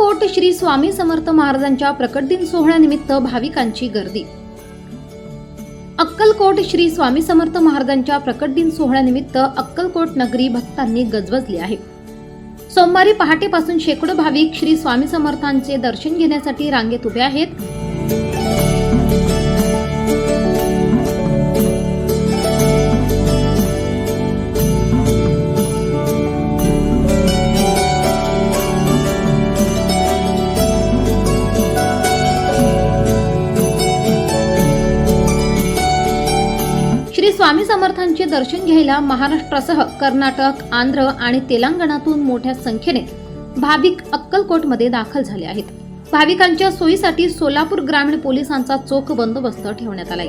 श्री स्वामी समर्थ महाराजांच्या प्रकट दिन सोहळ्यानिमित्त भाविकांची गर्दी. अक्कलकोट श्री स्वामी समर्थ महाराजांच्या प्रकट दिन सोहळ्यानिमित्त अक्कलकोट नगरी भक्तांनी गजबजली आहे. सोमवारी पहाटेपासून शेकडो भाविक श्री स्वामी समर्थांचे दर्शन घेण्यासाठी रांगेत उभे आहेत. स्वामी समर्थांचे दर्शन घ्यायला महाराष्ट्रासह कर्नाटक आंध्र आणि तेलंगणातून मोठ्या संख्येने भाविक अक्कलकोटमध्ये दाखल झाले आहेत. भाविकांच्या सोयीसाठी सोलापूर ग्रामीण पोलिसांचा चोख बंदोबस्त ठेवण्यात आलाय.